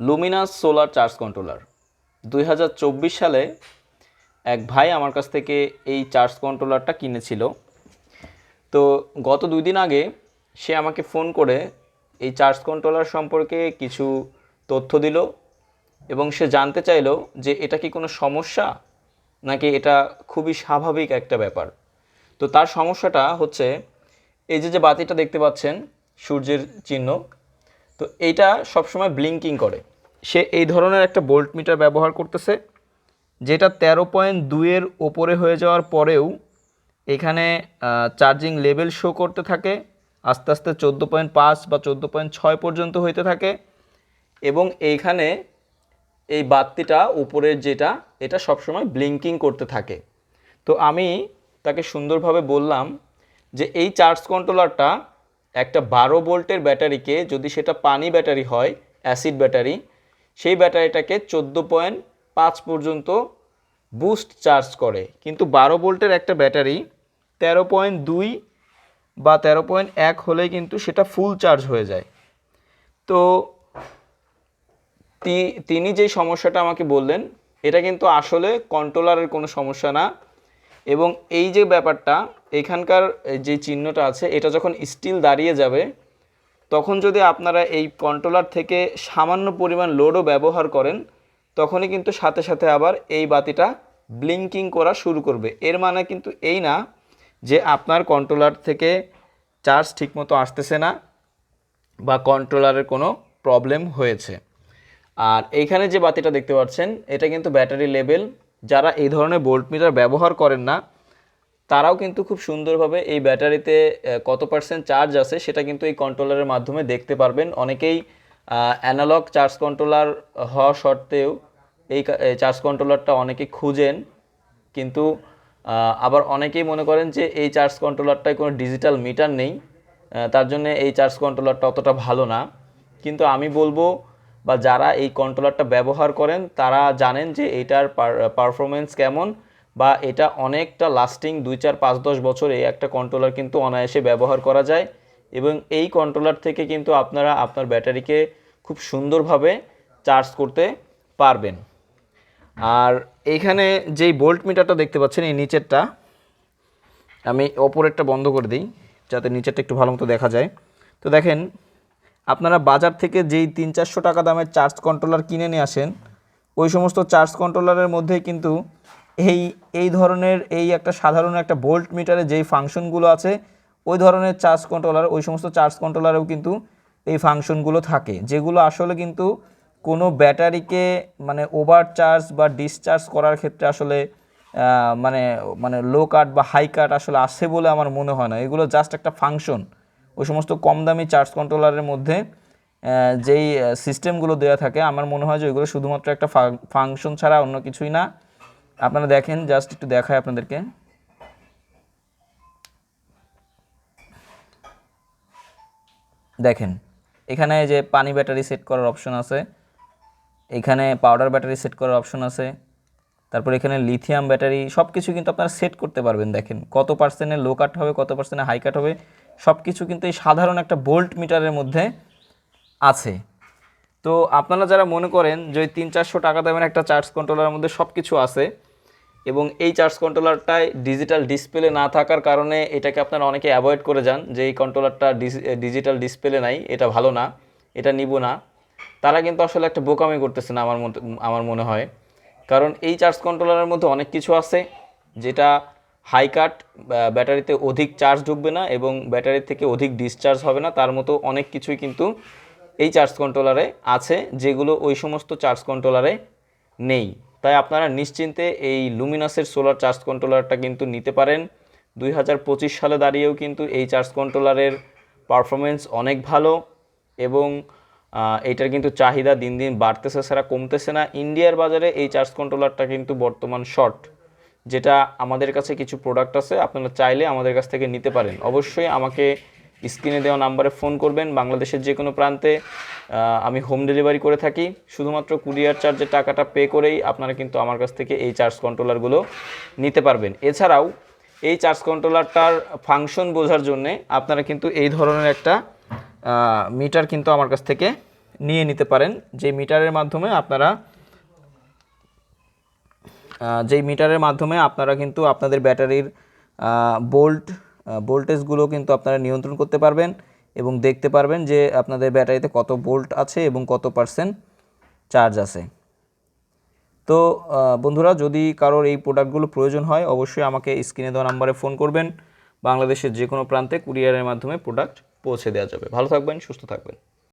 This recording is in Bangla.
লুমিনাস সোলার চার্জ কন্ট্রোলার দু হাজার চব্বিশ সালে এক ভাই আমার কাছ থেকে এই চার্জ কন্ট্রোলারটা কিনেছিল। তো গত দুই দিন আগে সে আমাকে ফোন করে এই চার্জ কন্ট্রোলার সম্পর্কে কিছু তথ্য দিল এবং সে জানতে চাইলো যে এটা কি কোনো সমস্যা নাকি এটা খুবই স্বাভাবিক একটা ব্যাপার। তো তার সমস্যাটা হচ্ছে, এই যে যে বাতিটা দেখতে পাচ্ছেন, সূর্যের চিহ্ন তো এইটা সবসময় ব্লিঙ্কিং করে। সে এই ধরনের একটা বোল্ট মিটার ব্যবহার করতেছে, যেটা তেরো পয়েন্ট দুইয়ের ওপরে হয়ে যাওয়ার পরেও এখানে চার্জিং লেভেল শো করতে থাকে, আস্তে আস্তে চোদ্দ পয়েন্ট পাঁচ বা চোদ্দ পয়েন্ট ছয় পর্যন্ত হইতে থাকে এবং এইখানে এই বাতিটা উপরের যেটা, এটা সবসময় ব্লিঙ্কিং করতে থাকে। তো আমি তাকে সুন্দরভাবে বললাম যে এই চার্জ কন্ট্রোলারটা একটা বারো ভোল্টের ব্যাটারিকে যদি সেটা পানি ব্যাটারি হয়, অ্যাসিড ব্যাটারি, সেই ব্যাটারিটাকে চোদ্দ পয়েন্ট পাঁচ পর্যন্ত বুস্ট চার্জ করে। কিন্তু বারো ভোল্টের একটা ব্যাটারি তেরো পয়েন্ট দুই বা তেরো পয়েন্ট এক হলে কিন্তু সেটা ফুল চার্জ হয়ে যায়। তো তিনি যেই সমস্যাটা আমাকে বললেন, এটা কিন্তু আসলে কন্ট্রোলারের কোনো সমস্যা না। এবং এই যে ব্যাপারটা, এখানকার যে চিহ্নটা আছে, এটা যখন স্টিল দাঁড়িয়ে যাবে, তখন যদি আপনারা এই কন্ট্রোলার থেকে সামান্য পরিমাণ লোডও ব্যবহার করেন, তখনই কিন্তু সাথে সাথে আবার এই বাতিটা ব্লিঙ্কিং করা শুরু করবে। এর মানে কিন্তু এই না যে আপনার কন্ট্রোলার থেকে চার্জ ঠিকমতো আসতেছে না বা কন্ট্রোলারের কোনো প্রবলেম হয়েছে। আর এইখানে যে বাতিটা দেখতে পাচ্ছেন, এটা কিন্তু ব্যাটারি লেভেল যারা এই ধরনের ভোল্ট মিটার ব্যবহার করেন না, তারাও কিন্তু খুব সুন্দরভাবে এই ব্যাটারিতে কত পার্সেন্ট চার্জ আছে সেটা কিন্তু এই কন্ট্রোলারের মাধ্যমে দেখতে পারবেন। অনেকেই অ্যানালগ চার্জ কন্ট্রোলার হওয়া সত্ত্বেও এই চার্জ কন্ট্রোলারটা অনেকে খুঁজেন। কিন্তু আবার অনেকেই মনে করেন যে এই চার্জ কন্ট্রোলারটায় কোনো ডিজিটাল মিটার নেই তার জন্য এই চার্জ কন্ট্রোলারটা অতটা ভালো না। কিন্তু আমি বলব বা যারা এই কন্ট্রোলারটা ব্যবহার করেন, তারা জানেন যে এটার পারফরমেন্স কেমন বা এটা অনেকটা লাস্টিং দুই চার পাঁচ দশ বছর এই একটা কন্ট্রোলার কিন্তু অনায়াসে ব্যবহার করা যায় এবং এই কন্ট্রোলার থেকে কিন্তু আপনারা আপনার ব্যাটারিকে খুব সুন্দরভাবে চার্জ করতে পারবেন। আর এইখানে যেই বোল্ট মিটারটা দেখতে পাচ্ছেন, এই নিচেরটা, আমি ওপরেরটা বন্ধ করে দিই, যাতে নিচেরটা একটু ভালো মতো দেখা যায়। তো দেখেন আপনারা বাজার থেকে যেই তিন চারশো টাকা দামের চার্জ কন্ট্রোলার কিনে নিয়ে আসেন, ওই সমস্ত চার্জ কন্ট্রোলারের মধ্যে কিন্তু এই এই ধরনের এই একটা সাধারণ একটা বোল্ট মিটারে যেই ফাংশনগুলো আছে, ওই ধরনের চার্জ কন্ট্রোলার ওই সমস্ত চার্জ কন্ট্রোলারেও কিন্তু এই ফাংশনগুলো থাকে। যেগুলো আসলে কিন্তু কোনো ব্যাটারিকে মানে ওভার চার্জ বা ডিসচার্জ করার ক্ষেত্রে আসলে মানে মানে লো কাট বা হাই কাট আসলে আসে বলে আমার মনে হয় না। এগুলো জাস্ট একটা ফাংশন ওই সমস্ত কম দামি চার্জ কন্ট্রোলারের মধ্যে যেই সিস্টেমগুলো দেওয়া থাকে, আমার মনে হয় যে ওইগুলো শুধুমাত্র একটা ফাংশন ছাড়া অন্য কিছুই না। আপনারা দেখেন জাস্ট একটু দেখায় আপনাদেরকে। দেখেন, এখানে যে পানি ব্যাটারি সেট করার অপশন আছে, এখানে পাউডার ব্যাটারি সেট করার অপশন আছে, তারপর এখানে লিথিয়াম ব্যাটারি সব কিছু কিন্তু আপনারা সেট করতে পারবেন, দেখেন। কত পার্সেন্টে লো কাট হবে, কত পার্সেন্টে হাই কাট হবে সব কিছু কিন্তু এই সাধারণ একটা বোল্ট মিটারের মধ্যে আছে। তো আপনারা যারা মনে করেন যে ওই তিন চারশো টাকা দামের একটা চার্জ কন্ট্রোলারের মধ্যে সব কিছু আছে এবং এই চার্জ কন্ট্রোলারটায় ডিজিটাল ডিসপ্লে না থাকার কারণে এটাকে আপনারা অনেকে অ্যাভয়েড করে যান যে এই কন্ট্রোলারটা ডিজিটাল ডিসপ্লে নাই, এটা ভালো না, এটা নিব না। তারা কিন্তু আসলে একটা বোকামি করতেছে না আমার আমার মনে হয়। কারণ এই চার্জ কন্ট্রোলারের মধ্যে অনেক কিছু আছে যেটা হাই কাট ব্যাটারিতে অধিক চার্জ ঢুকবে না এবং ব্যাটারি থেকে অধিক ডিসচার্জ হবে না, তার মতো অনেক কিছুই কিন্তু এই চার্জ কন্ট্রোলারে আছে, যেগুলো ওই সমস্ত চার্জ কন্ট্রোলারে নেই। তাই আপনারা নিশ্চিন্তে এই লুমিনাসের সোলার চার্জ কন্ট্রোলারটা কিন্তু নিতে পারেন। দুই হাজার পঁচিশ সালে দাঁড়িয়েও কিন্তু এই চার্জ কন্ট্রোলারের পারফরমেন্স অনেক ভালো এবং এটার কিন্তু চাহিদা দিন দিন বাড়তেছে ছাড়া কমতেছে না। ইন্ডিয়ার বাজারে এই চার্জ কন্ট্রোলারটা কিন্তু বর্তমান শর্ট যেটা আমাদের কাছে কিছু প্রোডাক্ট আছে, আপনারা চাইলে আমাদের কাছ থেকে নিতে পারেন। অবশ্যই আমাকে স্ক্রিনে দেওয়া নাম্বারে ফোন করবেন। বাংলাদেশের যে কোনো প্রান্তে আমি হোম ডেলিভারি করে থাকি। শুধুমাত্র কুরিয়ার চার্জের টাকাটা পে করেই আপনারা কিন্তু আমার কাছ থেকে এই চার্জ কন্ট্রোলারগুলো নিতে পারবেন। এছাড়াও, এই চার্জ কন্ট্রোলারটার ফাংশন বোঝার জন্যে আপনারা কিন্তু এই ধরনের একটা মিটার কিন্তু আমার কাছ থেকে নিয়ে নিতে পারেন। যে মিটারের মাধ্যমে আপনারা যেই মিটারের মাধ্যমে আপনারা কিন্তু আপনাদের ব্যাটারির বোল্ট ভোল্টেজগুলো কিন্তু আপনারা নিয়ন্ত্রণ করতে পারবেন এবং দেখতে পারবেন যে আপনাদের ব্যাটারিতে কত ভোল্ট আছে এবং কত পার্সেন্ট চার্জ আছে। তো বন্ধুরা, যদি কারোর এই প্রোডাক্টগুলো প্রয়োজন হয়, অবশ্যই আমাকে স্ক্রিনে দেওয়া নাম্বারে ফোন করবেন। বাংলাদেশের যে কোনো প্রান্তে কুরিয়ারের মাধ্যমে প্রোডাক্ট পৌঁছে দেওয়া যাবে। ভালো থাকবেন, সুস্থ থাকবেন।